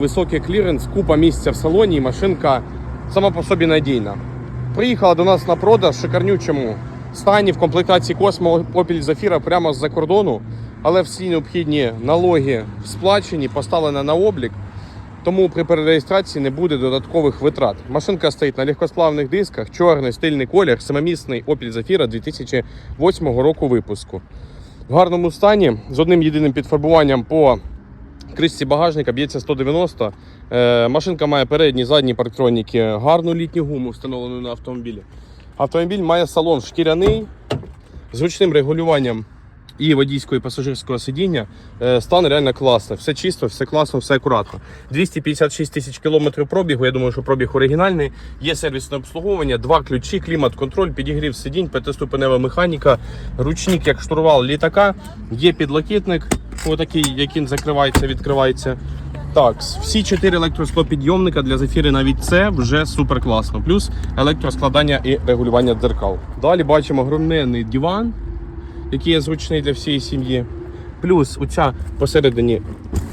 Високий кліренс, купа місця в салоні, і машинка сама по собі надійна. Приїхала до нас на продаж в шикарнючому стані в комплектації Космо Opel Zafira прямо з-за кордону, але всі необхідні налоги сплачені, поставлені на облік. Тому при перереєстрації не буде додаткових витрат. Машинка стоїть на легкосплавних дисках, чорний стильний колір, семимісний Opel Zafira 2008 року випуску. В гарному стані з одним єдиним підфарбуванням по кришці багажника б'ється 190. Е, машинка має передні задні парктроніки, гарну літню гуму встановлену на автомобілі. Автомобіль має салон шкіряний з ручним регулюванням і водійського і пасажирського сидіння. Е, Стан реально класний. Все чисто, все класно, все акуратно. 256 тисяч кілометрів пробігу. Я думаю, що пробіг оригінальний. Є сервісне обслуговування, два ключі, клімат-контроль, підігрів сидінь, п'ятиступенева механіка, ручник як штурвал літака. Є підлокітник, отакий, який закривається, відкривається. Так, всі чотири електросклопідйомника для зефіри навіть це вже супер класно. Плюс електроскладання і регулювання дзеркал. Далі бачимо громадний диван, який є зручний для всієї сім'ї. Плюс оця посередині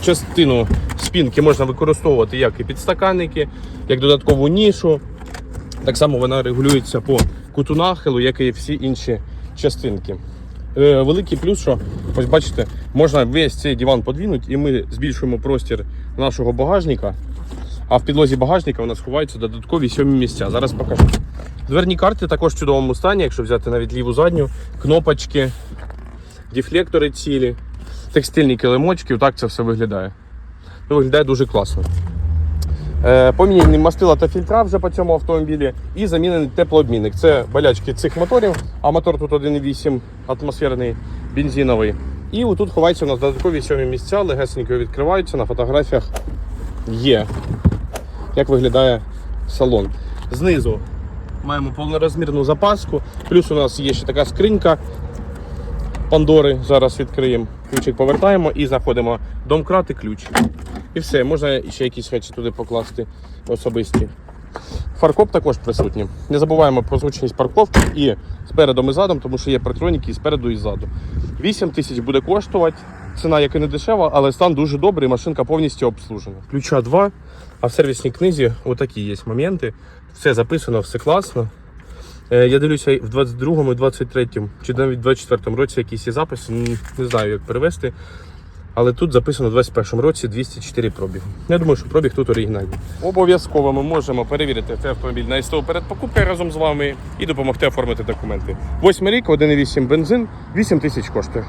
частину спінки можна використовувати як і підстаканники, як додаткову нішу. Так само вона регулюється по куту нахилу, як і всі інші частинки. Е, Великий плюс, що ось бачите, можна весь цей диван подвинути, і ми збільшуємо простір нашого багажника. А в підлозі багажника у нас ховаються додаткові сьомі місця. Зараз покажу. Дверні карти також в чудовому стані, якщо взяти навіть ліву задню, кнопочки, дефлектори цілі, текстильні килимочки, отак це все виглядає. Ну, виглядає дуже класно. Е, Поміняні мастила та фільтра вже по цьому автомобілі і замінений теплообмінник. Це болячки цих моторів, а мотор тут 1,8 атмосферний бензиновий. І отут ховаються у нас додаткові сьомі місця, легесенько відкриваються. На фотографіях є, як виглядає салон. Знизу маємо повнорозмірну запаску, плюс у нас є ще така скринька Пандори. Зараз відкриємо. Ключик повертаємо і знаходимо домкрат і ключ. І все, можна ще якісь речі туди покласти особисті. Фаркоп також присутній. Не забуваємо про зручність парковки і спереду і задом, тому що є парктроніки і спереду і ззаду. 8 тисяч буде коштувати. Ціна як і не дешева, але стан дуже добрий, машинка повністю обслужена. Ключа 2, а в сервісній книзі отакі є моменти. Все записано, все класно. Е, Я дивлюся в 22-му, і 23-му, чи навіть 24-му році якісь є записи, не знаю, як перевести. Але тут записано в 21-му році 204 пробіги. Я думаю, що пробіг тут оригінальний. Обов'язково ми можемо перевірити цей автомобіль на СТО перед покупкою разом з вами і допомогти оформити документи. Восьмий рік, 1,8 бензин, 8 тисяч коштує.